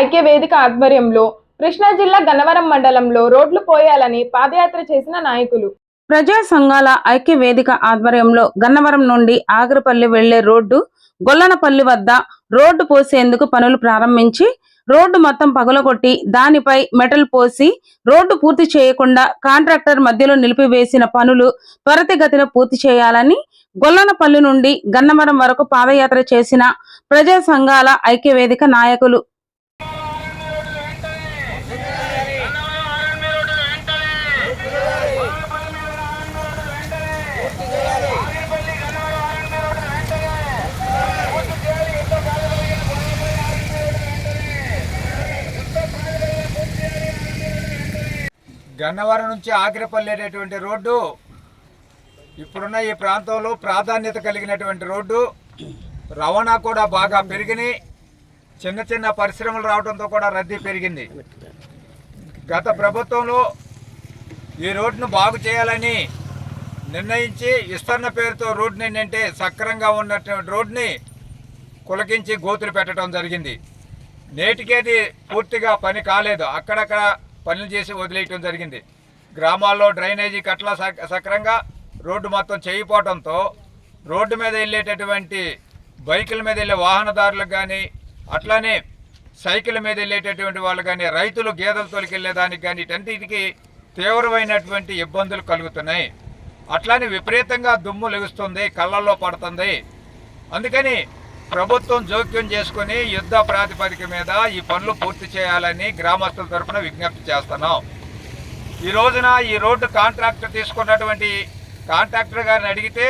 ఐక్య వేదిక ఆధ్వర్యంలో కృష్ణా జిల్లా గన్నవరం మండలంలో రోడ్లు పోయాలని పాదయాత్ర చేసిన నాయకులు. ప్రజా సంఘాల ఐక్య వేదిక ఆధ్వర్యంలో గన్నవరం నుండి ఆగరపల్లి వెళ్ళే రోడ్డు గొల్లనపల్లి వద్ద రోడ్డు పోసేందుకు పనులు ప్రారంభించి రోడ్డు మొత్తం పగులగొట్టి దానిపై మెటల్ పోసి రోడ్డు పూర్తి చేయకుండా కాంట్రాక్టర్ మధ్యలో నిలిపివేసిన పనులు త్వరితగతిన పూర్తి చేయాలని గొల్లనపల్లి నుండి గన్నవరం వరకు పాదయాత్ర చేసిన ప్రజా సంఘాల ఐక్యవేదిక నాయకులు గన్నవరం నుంచి ఆగిరపల్లి అనేటువంటి రోడ్డు ఇప్పుడున్న ఈ ప్రాంతంలో ప్రాధాన్యత కలిగినటువంటి రోడ్డు రవాణా కూడా బాగా పెరిగినాయి చిన్న చిన్న పరిశ్రమలు రావడంతో కూడా రద్దీ పెరిగింది. గత ప్రభుత్వంలో ఈ రోడ్డును బాగు చేయాలని నిర్ణయించి విస్తరణ పేరుతో రోడ్డుని ఏంటంటే సక్రంగా ఉన్నటువంటి రోడ్డుని కులకించి గోతులు పెట్టడం జరిగింది. నేటికి అది పూర్తిగా పని కాలేదు. అక్కడక్కడ పనులు చేసి వదిలేయటం జరిగింది. గ్రామాల్లో డ్రైనేజీ కట్ల సక్రంగా రోడ్డు మొత్తం చేయిపోవడంతో రోడ్డు మీద వెళ్ళేటటువంటి బైకుల మీద వెళ్ళే వాహనదారులకు కానీ అట్లానే సైకిల్ మీద వెళ్ళేటటువంటి వాళ్ళు కానీ రైతులు గేదెలు తోలికెళ్ళేదానికి కానీ ఇటన్నిటికి తీవ్రమైనటువంటి ఇబ్బందులు కలుగుతున్నాయి. అట్లానే విపరీతంగా దుమ్ము లెగుస్తుంది కళ్ళల్లో పడుతుంది. అందుకని ప్రభుత్వం జోక్యం చేసుకుని యుద్ధ ప్రాతిపదిక మీద ఈ పనులు పూర్తి చేయాలని గ్రామస్తుల తరఫున విజ్ఞప్తి చేస్తున్నాం. ఈ రోజున ఈ రోడ్డు కాంట్రాక్టర్ తీసుకున్నటువంటి కాంట్రాక్టర్ గారిని అడిగితే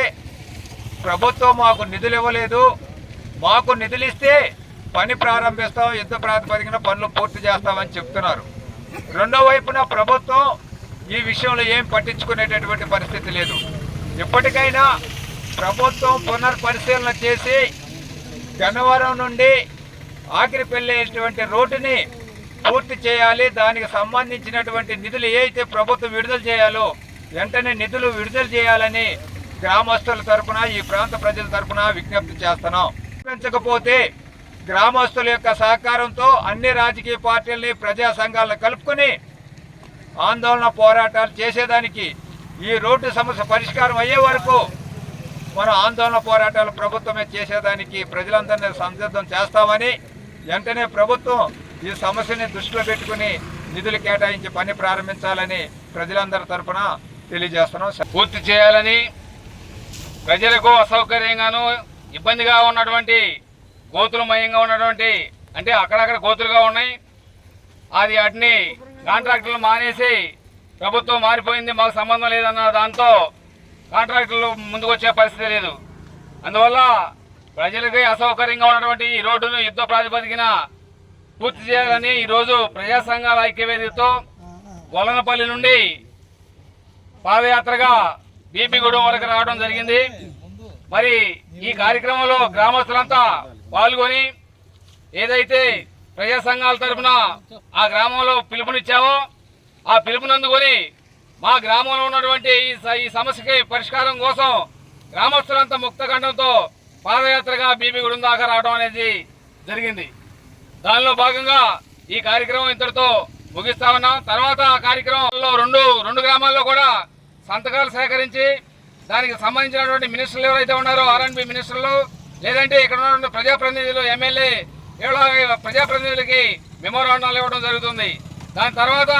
ప్రభుత్వం మాకు నిధులు ఇవ్వలేదు. మాకు నిధులు ఇస్తే పని ప్రారంభిస్తాం యుద్ధ ప్రాతిపదికన పనులు పూర్తి చేస్తామని చెప్తున్నారు. రెండో వైపున ప్రభుత్వం ఈ విషయంలో ఏం పట్టించుకునేటటువంటి పరిస్థితి లేదు. ఇప్పటికైనా ప్రభుత్వం పునర్పరిశీలన చేసి గన్నవరం నుండి ఆఖరి పెళ్ళేటువంటి రోడ్డుని పూర్తి చేయాలి. దానికి సంబంధించినటువంటి నిధులు ఏ అయితే ప్రభుత్వం విడుదల చేయాలో వెంటనే నిధులు విడుదల చేయాలని గ్రామస్తుల తరపున ఈ ప్రాంత ప్రజల తరఫున విజ్ఞప్తి చేస్తున్నాం. పెంచకపోతే గ్రామస్తుల యొక్క సహకారంతో అన్ని రాజకీయ పార్టీలని ప్రజా సంఘాలను కలుపుకొని ఆందోళన పోరాటాలు చేసేదానికి ఈ రోడ్డు సమస్య పరిష్కారం అయ్యే వరకు మనం ఆందోళన పోరాటాలు ప్రభుత్వమే చేసేదానికి ప్రజలందరినీ సంసిద్ధం చేస్తామని వెంటనే ప్రభుత్వం ఈ సమస్యని దృష్టిలో పెట్టుకుని నిధులు కేటాయించి పని ప్రారంభించాలని ప్రజలందరి తరఫున తెలియజేస్తున్నాం పూర్తి చేయాలని ప్రజలకు అసౌకర్యంగాను ఇబ్బందిగా ఉన్నటువంటి గోతులమయంగా ఉన్నటువంటి అంటే అక్కడక్కడ గోతులుగా ఉన్నాయి. అది వాటిని కాంట్రాక్టర్లు మానేసి ప్రభుత్వం మారిపోయింది మాకు సంబంధం లేదన్న దాంతో కాంట్రాక్టర్లు ముందుకు వచ్చే పరిస్థితి లేదు. అందువల్ల ప్రజలకి అసౌకర్యంగా ఉన్నటువంటి ఈ రోడ్డును యుద్ధ ప్రాతిపదికన పూర్తి చేయాలని ఈరోజు ప్రజా సంఘాల ఐక్యవేదికతో గొల్లనపల్లి నుండి పాదయాత్రగా బీపీగూడెం వరకు రావడం జరిగింది. మరి ఈ కార్యక్రమంలో గ్రామస్తులంతా పాల్గొని ఏదైతే ప్రజా సంఘాల తరఫున ఆ గ్రామంలో పిలుపునిచ్చామో ఆ పిలుపునందుకొని మా గ్రామంలో ఉన్నటువంటి ఈ స- ఈ సమస్యకి పరిష్కారం కోసం గ్రామస్తులంతా ముక్తఖండంతో పాదయాత్రగా బీబీగూడెం దాకా రావడం అనేది జరిగింది. దానిలో భాగంగా ఈ కార్యక్రమం ఇంతటితో ముగిస్తా ఉన్నాం. తర్వాత ఆ కార్యక్రమంలో రెండు రెండు గ్రామాల్లో కూడా సంతకాలు సేకరించి దానికి సంబంధించినటువంటి మినిస్టర్లు ఎవరైతే ఉన్నారో ఆర్ఎండ్బి మినిస్టర్లు లేదంటే ఇక్కడ ఉన్నటువంటి ప్రజాప్రతినిధులు ఎమ్మెల్యే ఇలా ప్రజాప్రతినిధులకి మెమోరాండాలు ఇవ్వడం జరుగుతుంది. దాని తర్వాత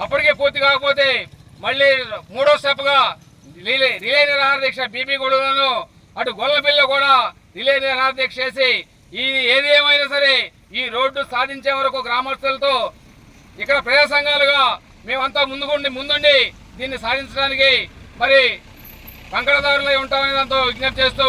అప్పటికే పూర్తి కాకపోతే మళ్ళీ మూడో స్టెప్గా రిలే రిలే నిరాహార దీక్ష బీబీ అటు గొల్లపిల్ల కూడా రిలే నిరాహార దీక్ష చేసి ఈ ఏది ఏమైనా సరే ఈ రోడ్డు సాధించే వరకు గ్రామస్తులతో ఇక్కడ ప్రజా సంఘాలుగా మేమంతా ముందుకుండి ముందుండి దీన్ని సాధించడానికి మరి కంకణదారులై ఉంటామని దాంతో విజ్ఞప్తి చేస్తూ